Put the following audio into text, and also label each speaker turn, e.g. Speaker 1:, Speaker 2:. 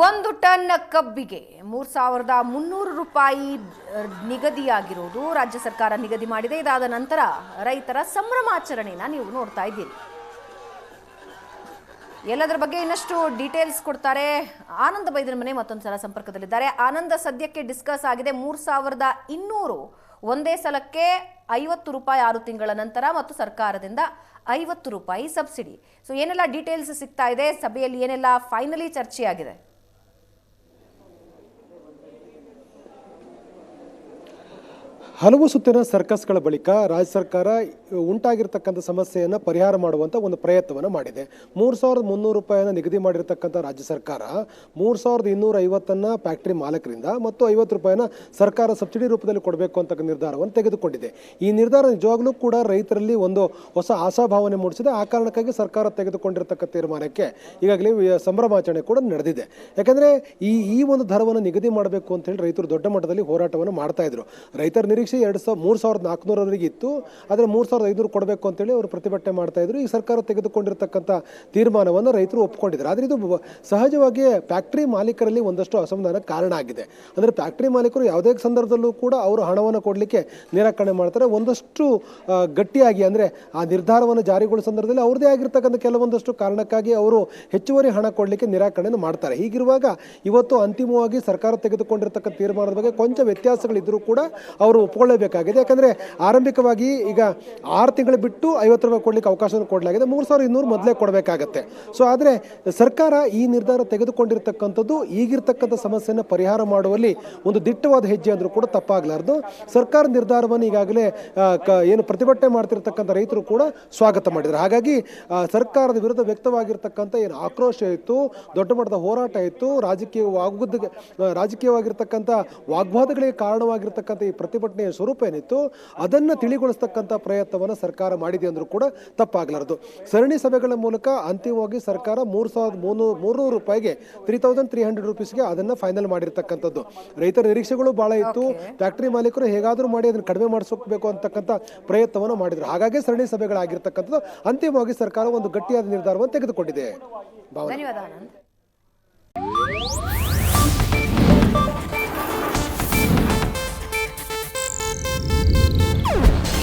Speaker 1: ಒಂದು ಟನ್ ಕಬ್ಬಿಗೆ ಮೂರು ಸಾವಿರದ ಮುನ್ನೂರು ರೂಪಾಯಿ ನಿಗದಿಯಾಗಿರೋದು ರಾಜ್ಯ ಸರ್ಕಾರ ನಿಗದಿ ಮಾಡಿದೆ. ಇದಾದ ನಂತರ ರೈತರ ಸಂಭ್ರಮಾಚರಣೆನ ನೀವು ನೋಡ್ತಾ ಇದ್ದೀರಿ. ಎಲ್ಲದರ ಬಗ್ಗೆ ಇನ್ನಷ್ಟು ಡೀಟೇಲ್ಸ್ ಕೊಡ್ತಾರೆ ಆನಂದ ಬೈದ್ರ ಮನೆ ಮತ್ತೊಂದು ಸಲ ಸಂಪರ್ಕದಲ್ಲಿದ್ದಾರೆ. ಆನಂದ ಸದ್ಯಕ್ಕೆ ಡಿಸ್ಕಸ್ ಆಗಿದೆ. ಮೂರು ಸಾವಿರದ ಇನ್ನೂರು ಒಂದೇ ಸಲಕ್ಕೆ ಐವತ್ತು ರೂಪಾಯಿ ಆರು ತಿಂಗಳ ನಂತರ ಮತ್ತು ಸರ್ಕಾರದಿಂದ ಐವತ್ತು ರೂಪಾಯಿ ಸಬ್ಸಿಡಿ. ಸೊ ಏನೆಲ್ಲ ಡೀಟೇಲ್ಸ್ ಸಿಗ್ತಾ ಇದೆ? ಸಭೆಯಲ್ಲಿ ಏನೆಲ್ಲ ಫೈನಲಿ ಚರ್ಚೆಯಾಗಿದೆ?
Speaker 2: ಹಲವು ಸುತ್ತಿನ ಸರ್ಕಸ್ಗಳ ಬಳಿಕ ರಾಜ್ಯ ಸರ್ಕಾರ ಉಂಟಾಗಿರ್ತಕ್ಕಂಥ ಸಮಸ್ಯೆಯನ್ನು ಪರಿಹಾರ ಮಾಡುವಂಥ ಒಂದು ಪ್ರಯತ್ನವನ್ನು ಮಾಡಿದೆ. ಮೂರು ಸಾವಿರದ ಮುನ್ನೂರು ರೂಪಾಯಿಯನ್ನು ನಿಗದಿ ಮಾಡಿರ್ತಕ್ಕಂಥ ರಾಜ್ಯ ಸರ್ಕಾರ ಮೂರು ಸಾವಿರದ ಇನ್ನೂರ ಐವತ್ತನ್ನು ಫ್ಯಾಕ್ಟ್ರಿ ಮಾಲಕರಿಂದ ಮತ್ತು ಐವತ್ತು ರೂಪಾಯಿನ ಸರ್ಕಾರ ಸಬ್ಸಿಡಿ ರೂಪದಲ್ಲಿ ಕೊಡಬೇಕು ಅಂತ ನಿರ್ಧಾರವನ್ನು ತೆಗೆದುಕೊಂಡಿದೆ. ಈ ನಿರ್ಧಾರ ನಿಜವಾಗ್ಲೂ ಕೂಡ ರೈತರಲ್ಲಿ ಒಂದು ಹೊಸ ಆಶಾಭಾವನೆ ಮೂಡಿಸಿದೆ. ಆ ಕಾರಣಕ್ಕಾಗಿ ಸರ್ಕಾರ ತೆಗೆದುಕೊಂಡಿರ್ತಕ್ಕಂಥ ತೀರ್ಮಾನಕ್ಕೆ ಈಗಾಗಲೇ ಸಂಭ್ರಮಾಚರಣೆ ಕೂಡ ನಡೆದಿದೆ. ಯಾಕಂದರೆ ಈ ಈ ಒಂದು ದರವನ್ನು ನಿಗದಿ ಮಾಡಬೇಕು ಅಂತ ಹೇಳಿ ರೈತರು ದೊಡ್ಡ ಮಟ್ಟದಲ್ಲಿ ಹೋರಾಟವನ್ನು ಮಾಡ್ತಾ ಇದ್ರು. ರೈತರ ನಿರೀಕ್ಷೆ ಎರಡು ಸಾವಿರ, ಮೂರು ಸಾವಿರದ ನಾಲ್ಕುನೂರವರೆಗೆ ಇತ್ತು. ಆದರೆ ಮೂರು ಸಾವಿರದ ಐನೂರು ಕೊಡಬೇಕು ಅಂತೇಳಿ ಅವರು ಪ್ರತಿಭಟನೆ ಮಾಡ್ತಾ ಇದ್ರು. ಈ ಸರ್ಕಾರ ತೆಗೆದುಕೊಂಡಿರ್ತಕ್ಕಂಥ ತೀರ್ಮಾನವನ್ನು ರೈತರು ಒಪ್ಪಿಕೊಂಡಿದ್ದಾರೆ ಆದರೆ ಇದು ಸಹಜವಾಗಿ ಫ್ಯಾಕ್ಟ್ರಿ ಮಾಲೀಕರಲ್ಲಿ ಒಂದಷ್ಟು ಅಸಮಾಧಾನ ಕಾರಣ ಆಗಿದೆ. ಅಂದರೆ ಫ್ಯಾಕ್ಟ್ರಿ ಮಾಲೀಕರು ಯಾವುದೇ ಸಂದರ್ಭದಲ್ಲೂ ಕೂಡ ಅವರು ಹಣವನ್ನು ಕೊಡಲಿಕ್ಕೆ ನಿರಾಕರಣೆ ಮಾಡ್ತಾರೆ. ಒಂದಷ್ಟು ಗಟ್ಟಿಯಾಗಿ ಅಂದರೆ ಆ ನಿರ್ಧಾರವನ್ನು ಜಾರಿಗೊಳಿಸೋ ಸಂದರ್ಭದಲ್ಲಿ ಅವ್ರದ್ದೇ ಆಗಿರ್ತಕ್ಕಂಥ ಕೆಲವೊಂದಷ್ಟು ಕಾರಣಕ್ಕಾಗಿ ಅವರು ಹೆಚ್ಚುವರಿ ಹಣ ಕೊಡಲಿಕ್ಕೆ ನಿರಾಕರಣೆ ಮಾಡ್ತಾರೆ. ಹೀಗಿರುವಾಗ ಇವತ್ತು ಅಂತಿಮವಾಗಿ ಸರ್ಕಾರ ತೆಗೆದುಕೊಂಡಿರ್ತಕ್ಕಂಥ ತೀರ್ಮಾನದ ಬಗ್ಗೆ ಕೊಂಚ ವ್ಯತ್ಯಾಸಗಳಿದ್ದರೂ ಕೂಡ ಅವರು ಒಪ್ಕೊಳ್ಳೇಬೇಕಾಗಿದೆ ಯಾಕಂದರೆ ಆರಂಭಿಕವಾಗಿ ಈಗ ಆರು ತಿಂಗಳು ಬಿಟ್ಟು ಐವತ್ತು ರೂಪಾಯಿ ಕೊಡಲಿಕ್ಕೆ ಅವಕಾಶವನ್ನು ಕೊಡಲಾಗಿದೆ. ಮೂರು ಸಾವಿರದ ಇನ್ನೂರು ಮೊದಲೇ ಕೊಡಬೇಕಾಗತ್ತೆ. ಸೊ ಆದರೆ ಸರ್ಕಾರ ಈ ನಿರ್ಧಾರ ತೆಗೆದುಕೊಂಡಿರ್ತಕ್ಕಂಥದ್ದು ಈಗಿರ್ತಕ್ಕಂಥ ಸಮಸ್ಯೆಯನ್ನು ಪರಿಹಾರ ಮಾಡುವಲ್ಲಿ ಒಂದು ದಿಟ್ಟವಾದ ಹೆಜ್ಜೆ ಅಂದರೂ ಕೂಡ ತಪ್ಪಾಗಲಾರ್ದು. ಸರ್ಕಾರ ನಿರ್ಧಾರವನ್ನು ಈಗಾಗಲೇ ಏನು ಪ್ರತಿಭಟನೆ ಮಾಡ್ತಿರ್ತಕ್ಕಂಥ ರೈತರು ಕೂಡ ಸ್ವಾಗತ ಮಾಡಿದ್ರು. ಹಾಗಾಗಿ ಸರ್ಕಾರದ ವಿರುದ್ಧ ವ್ಯಕ್ತವಾಗಿರ್ತಕ್ಕಂಥ ಏನು ಆಕ್ರೋಶ ಇತ್ತು, ದೊಡ್ಡ ಮಟ್ಟದ ಹೋರಾಟ ಇತ್ತು ರಾಜಕೀಯ ರಾಜಕೀಯವಾಗಿರ್ತಕ್ಕಂಥ ವಾಗ್ವಾದಗಳಿಗೆ ಕಾರಣವಾಗಿರ್ತಕ್ಕಂಥ ಈ ಪ್ರತಿಭಟನೆಯ ಸ್ವರೂಪ ಏನಿತ್ತು ಅದನ್ನು ತಿಳಿಗೊಳಿಸ್ತಕ್ಕಂಥ ಪ್ರಯತ್ನವನ್ನು ಸರ್ಕಾರ ಮಾಡಿದೆ ಅಂದರೂ ಕೂಡ ತಪ್ಪಾಗಲಾರದು. ಸರಣಿ ಸಭೆಗಳ ಮೂಲಕ ಅಂತಿಮವಾಗಿ ಸರ್ಕಾರ ಮೂರು ಸಾವಿರದ ಮುನ್ನೂರು ಮೂರ್ನೂರು ರೂಪಾಯಿಗೆ ತ್ರೀ ತೌಸಂಡ್ ತ್ರೀ ಹಂಡ್ರೆಡ್ ರುಪೀಸ್ಗೆ ಅದನ್ನು ಫೈನಲ್ ಮಾಡಿರ್ತಕ್ಕಂಥದ್ದು. ರೈತರ ನಿರೀಕ್ಷೆಗಳು ಭಾಳ ಇತ್ತು. ಫ್ಯಾಕ್ಟರಿ ಮಾಲೀಕರು ಹೇಗಾದರೂ ಮಾಡಿ ಅದನ್ನು ಕಡಿಮೆ ಮಾಡಿಸಬೇಕು ಅಂತಕ್ಕಂಥ ಪ್ರಯತ್ನವನ್ನು ಮಾಡಿದರು. ಹಾಗಾಗಿ ಸರಣಿ ಸಭೆಗಳಾಗಿರ್ತಕ್ಕಂಥದ್ದು ಅಂತಿಮವಾಗಿ ಸರ್ಕಾರ ಒಂದು ಗಟ್ಟಿಯಾದ ನಿರ್ಧಾರವನ್ನು ತೆಗೆದುಕೊಂಡಿದೆ.
Speaker 1: ಧನ್ಯವಾದ